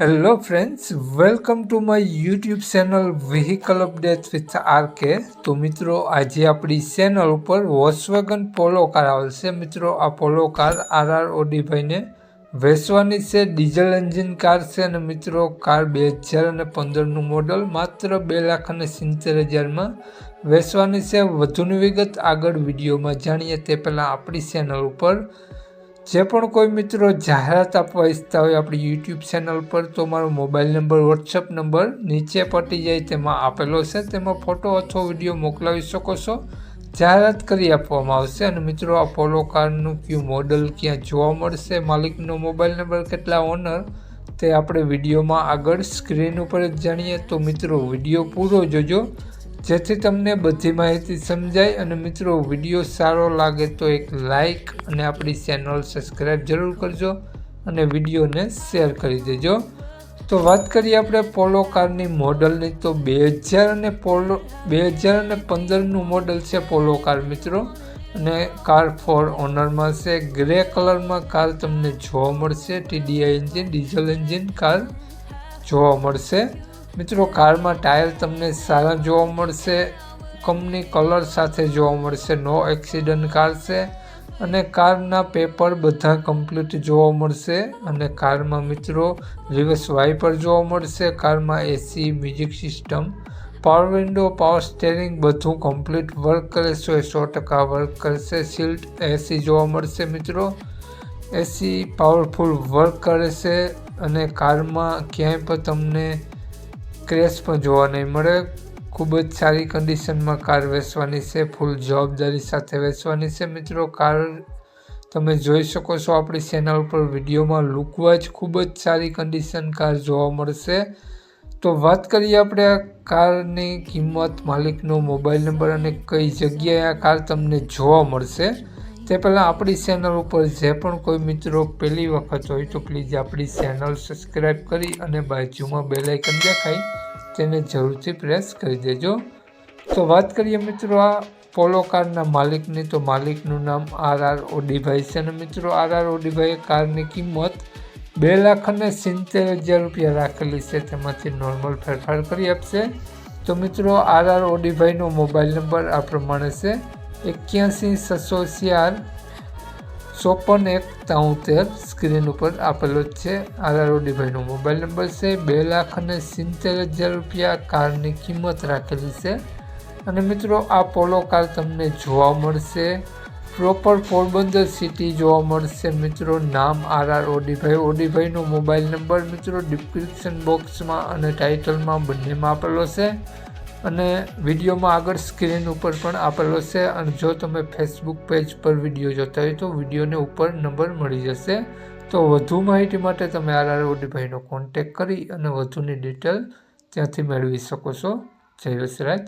Hello friends welcome to my YouTube channel vehicle update with RK તો મિત્રો, આજે આપણી ચેનલ ઉપર વોસવેગન પોલો કાર આવશે. મિત્રો, આ પોલો કાર આર આર ઓડીભાઈને વેચવાની છે. ડીઝલ એન્જિન કાર છે અને મિત્રો કાર બે હજાર અને પંદરનું મોડલ માત્ર બે લાખ અને સિત્તેર હજારમાં વેચવાની છે. વધુની વિગત આગળ વિડીયોમાં જાણીએ. તે પહેલાં આપણી ચેનલ ઉપર જે પણ કોઈ મિત્રો જાહેરાત આપવા ઈચ્છતા હોય આપણી યુટ્યુબ ચેનલ પર, તો મારો મોબાઈલ નંબર વોટ્સઅપ નંબર નીચે પટી જાય, તેમાં આપેલો છે. તેમાં ફોટો અથવા વીડિયો મોકલાવી શકો છો. જાહેરાત કરી આપવામાં આવશે અને મિત્રો, આ પોલો કારનું કયું મોડલ ક્યાં જોવા મળશે, માલિકનો મોબાઈલ નંબર કેટલા ઓનર તે આપણે વિડીયોમાં આગળ સ્ક્રીન ઉપર જ જાણીએ. તો મિત્રો વીડિયો પૂરો જોજો. જેથી તમને બધી માહિતી સમજાય અને મિત્રો, વીડિયો સારો લાગે તો એક લાઈક અને આપણી ચેનલ સબસ્ક્રાઈબ જરૂર કરજો અને વિડીયોને શેર કરી દેજો. તો વાત કરીએ આપણે પોલો કારની મોડલની. તો બે હજાર અને પોલો બે હજાર અને પંદરનું મોડલ છે પોલો કાર મિત્રો. અને કાર ફોર ઓનરમાં છે. ગ્રે કલરમાં કાર તમને જોવા મળશે. TDI engine diesel engine car જોવા મળશે. મિત્રો કારમાં ટાયર તમને સારા જોવા મળશે, કંપની કલર સાથે જોવા મળશે, નો એક્સિડન્ટ કાર છે અને કારના પેપર બધા કમ્પ્લીટ જોવા મળશે અને કારમાં મિત્રો રિવર્સ વાઇપર જોવા મળશે, કારમાં AC music system, power window, power steering બધું કમ્પ્લીટ વર્ક કરે છે સો ટકા વર્ક કરશે, સીલ્ટ એસી જોવા મળશે મિત્રો એસી પાવરફુલ વર્ક કરે છે અને કારમાં ક્યાંય પણ તમને ક્રેશ પણ જોવા નહીં મળે. ખૂબ જ સારી કન્ડિશનમાં કાર વેચવાની છે ફૂલ જવાબદારી સાથે વેચવાની છે. મિત્રો કાર તમે જોઈ શકો છો આપણી ચેનલ પર વિડીયોમાં લુકવાઇઝ ખૂબ જ સારી કન્ડિશન કાર જોવા મળશે. તો વાત કરીએ આપણે આ કારની કિંમત, માલિકનો મોબાઈલ નંબર અને કઈ જગ્યાએ આ કાર તમને જોવા મળશે. તે પહેલાં આપણી ચેનલ ઉપર જે પણ કોઈ મિત્રો પહેલી વખત હોય તો પ્લીઝ આપણી ચેનલ સબસ્ક્રાઈબ કરી અને બાજુમાં બેલાઇકન દેખાય. તેને જરૂરથી પ્રેસ કરી દેજો. તો વાત કરીએ મિત્રો આ પોલો કારના માલિકની. તો માલિકનું નામ આર આર ઓડીભાઈ છે અને મિત્રો આર આર ઓડીભાઈએ કારની કિંમત બે લાખ અને સિત્તેર હજાર રૂપિયા રાખેલી છે. તેમાંથી નોર્મલ ફેરફાર કરી આપશે. તો મિત્રો આર આર ઓડીભાઈનો મોબાઈલ નંબર આ પ્રમાણે છે. એક્યાસી છસો ચોપન એક તોતેર સ્ક્રીન ઉપર આપેલો છે. આરઆરઓડીભાઈનો મોબાઈલ નંબર છે. બે લાખ અને સિત્તેર હજાર રૂપિયા કારની કિંમત રાખેલી છે. અને મિત્રો, આ પોલો કાર તમને જોવા મળશે. પ્રોપર પોરબંદર સિટી જોવા મળશે. મિત્રો, નામ આર આર ઓડીભાઈ ઓડીભાઈનો મોબાઈલ નંબર મિત્રો ડિસ્ક્રિપ્શન બોક્સમાં અને ટાઇટલમાં બંનેમાં આપેલો છે. અને વિડીયોમાં આગળ સ્ક્રીન ઉપર પણ આપેલો છે અને જો તમે ફેસબુક પેજ પર વીડિયો જોતા હોય તો વિડીયોને ઉપર નંબર મળી જશે. તો વધુ માહિતી માટે તમે આર ઓડીભાઈનો કોન્ટેક કરી અને વધુની ડિટેલ ત્યાંથી મેળવી શકો છો. જય વસરાજ.